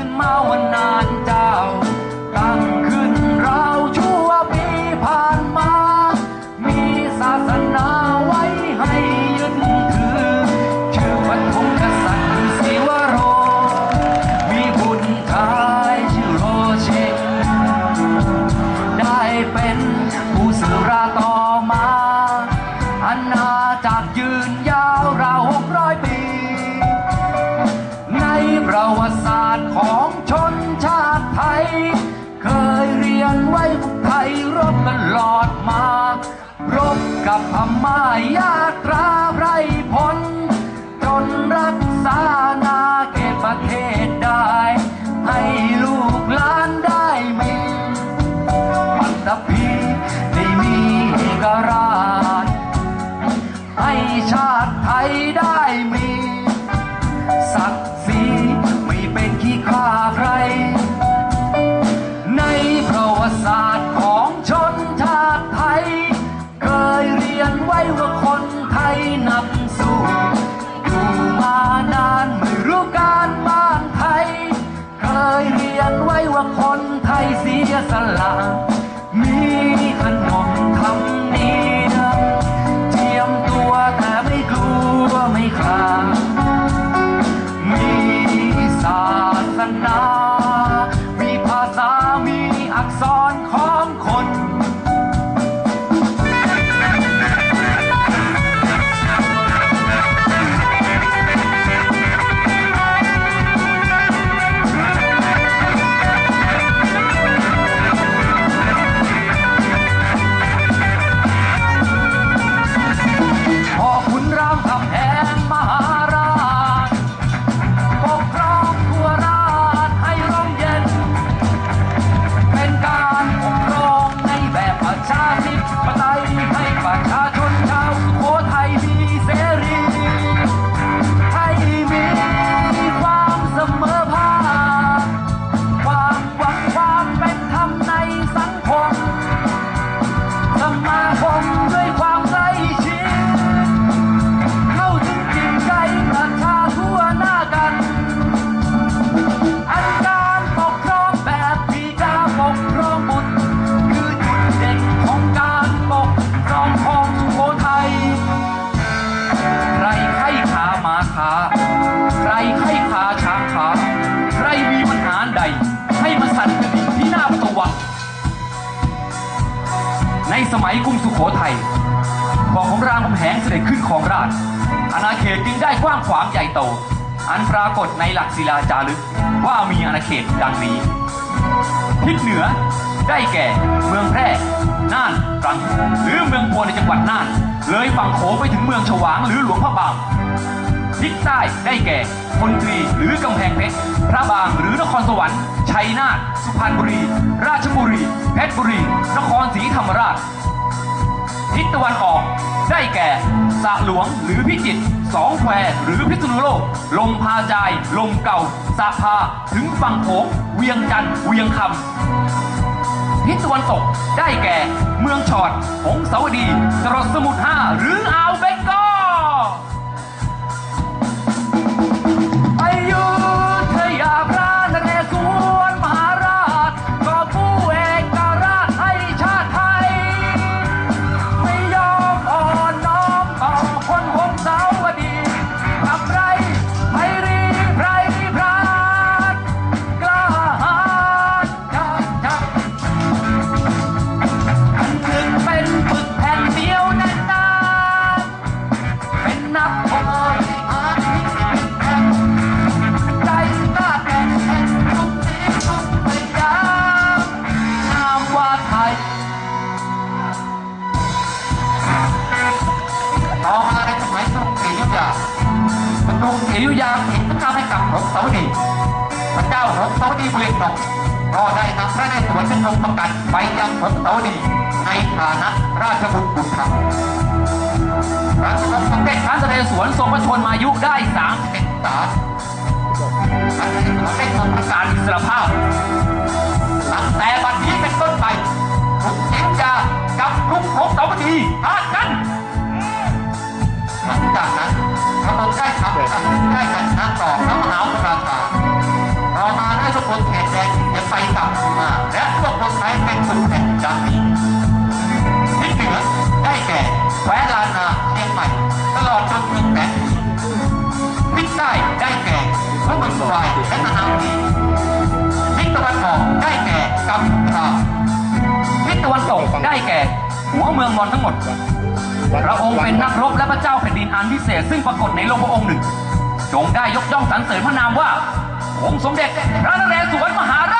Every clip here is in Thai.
ึ้นมาวันนานเจ้า ตั้งขึ้นเราชั่วปีผ่านมา มีศาสนาไว้ให้ยึดถือ ชื่อวัดของกษัตริย์สิวโร มีบุญทายชื่อโรเชกได้เป็นผู้สืบราต่อมาอาณาจักรยืนยาวราวหกร้อยปี ในประวัติ ลอดมา รบกับพม่ายาตราไรพลจนรักษานาเกตประเทศได้ ให้ลูกหลานได้มีปัตตพีได้มีเอกราชให้ชา เสี สมัยกรุงสุโขทัยพอของรามคำแหงเสด็จขึ้นของราชอาณาเขตจึงได้กว้างขวางใหญ่โต อันปรากฏในหลักศิลาจารึกว่ามีอาณาเขตดังนี้ ทิศเหนือได้แก่เมืองแพร่ น่านตรัง หรือเมืองพัวในจังหวัดน่าน เลยฝั่งโขงไปถึงเมืองฉวางหรือหลวงพระบางทิศใต้ได้แก่พลตรีหรือกำแพงเพชรพระบางหรือนครส ชัยนาท สุพรรณบุรี ราชบุรี เพชรบุรี นครศรีธรรมราช ทิศตะวันออก ได้แก่สระหลวงหรือพิจิตรสองแควหรือพิษณุโลก ลมพาจาย ลมเก่าสะพา ถึงฝั่งโขงเวียงจันทร์เวียงคำทิศตะวันตก ได้แก่ เมืองชอดหงสาวดีจรสมุทรห้าหรืออ่าวเบงกอลอ สาวดีพระเจ้าหงสาวดีเวียงนกก็ได้นำพระนเรศวรเป็นองประกันไปยังหงสาวดีในฐานะราชบุตรบุญธรรมพระองค์สมเด็จพระนเรศวรทรงพระชนมายุได้สามเป็นสาพระนเรศวรได้ทรงประกาการรอิสรภาพตั้งแต่บัดนี้เป็นต้นไปกรุงศรีอยุธยากับกรุงหงสาวดีพาดกันหลังจากนั้นพระองค์ได้ทำได้กันนะต่อพระมหา คนเขตแดนจะไปกลับมา และพวกคนไทยเป็นสุดแห่งดังนี้ทิศเหนือได้แก่แคว้นลานาเชียงใหม่ตลอดจนถึงแสนทิศใต้ได้แก่พระเมืองทรายและนานาวีทิศตะวันออกได้แก่กัมพูชาทิศตะวันตกได้แก่ หัวเมืองมอญทั้งหมดพระองค์เป็นนักรบและพระเจ้าแผ่นดินอันพิเศษซึ่งปรากฏในโลกพระองค์หนึ่ง จงได้ยกย่องสรรเสริญพระนามว่า องค์สมเด็จพระนเรศวรมหาราช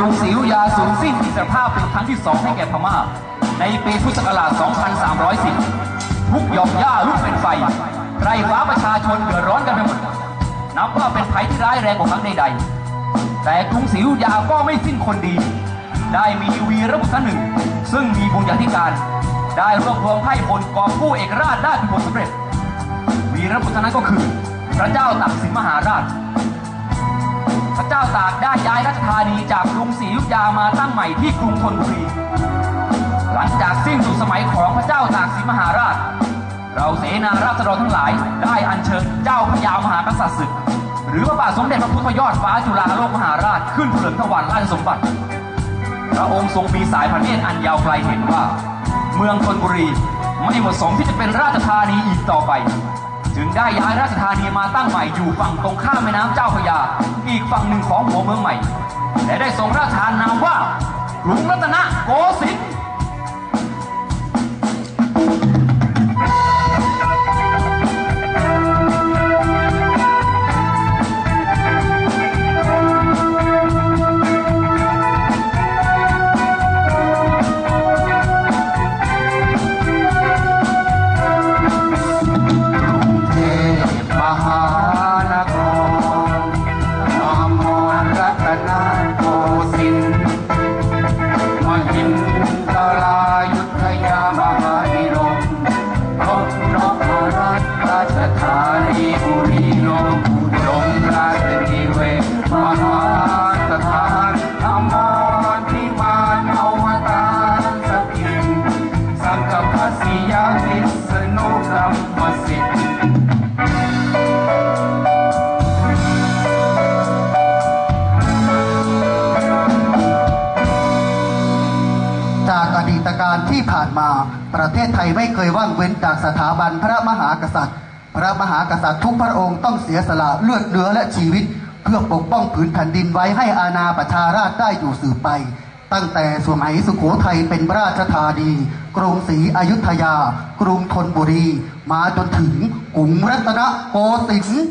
รงสิวยาสูงสิ้นอิสรภาพเป็นครั้งที่สองให้แก่พม่า ในปีพุทธศักราช 2310 ทุกหย่อมหญ้าลุกเป็นไฟ ไรฟ้าประชาชนเดือดร้อนกันไปหมด นับว่าเป็นภัยที่ร้ายแรงกว่าครั้งใดๆ แต่กรุงศรีอยุธยาก็ไม่สิ้นคนดี ได้มีวีรบุรุษหนึ่ง ซึ่งมีบุญญาธิการ ได้รวบรวมให้พลกองผู้เอกราชได้เป็นผลสำเร็จ วีรบุรุษนั้นก็คือ พระเจ้าตากสินมหาราช พระเจ้าตากได้ย้ายราชธานีจากกรุงศรีอยุธยามาตั้งใหม่ที่กรุงธนบุรี หลังจากสิ้นสุดสมัยของพระเจ้าตากสินมหาราช เราเสนาราษฎรทั้งหลาย ได้อัญเชิญเจ้าพระยามหากษัตริย์ศึก หรือพระบาทสมเด็จพระพุทธยอดฟ้าจุฬาโลกมหาราชขึ้นเถลิงถวันราชสมบัติพระองค์ทรงมีสายพระเนตรอันยาวไกลเห็นว่า เมืองธนบุรีไม่เหมาะสมที่จะเป็นราชธานีอีกต่อไป จึงได้ย้ายราชธานีมาตั้งใหม่อยู่ฝั่งตรงข้ามแม่น้ำเจ้าพระยา อีกฝั่งหนึ่งของหัวเมืองใหม่ และได้ทรงราชทานนามว่ากรุงรัตนโกสินทร์ จากอดีตการที่ผ่านมา ประเทศไทยไม่เคยว่างเว้นจากสถาบันพระมหากษัตริย์ พระมหากษัตริย์ทุกพระองค์ต้องเสียสละเลือดเนื้อและชีวิต เพื่อปกป้องผืนแผ่นดินไว้ให้อาณาประชาราชได้อยู่สืบไป ตั้งแต่สมัยสุโขทัยเป็นราชธานีกรุงศรีอยุธยา กรุงธนบุรี มาจนถึงกรุงรัตนโกสินทร์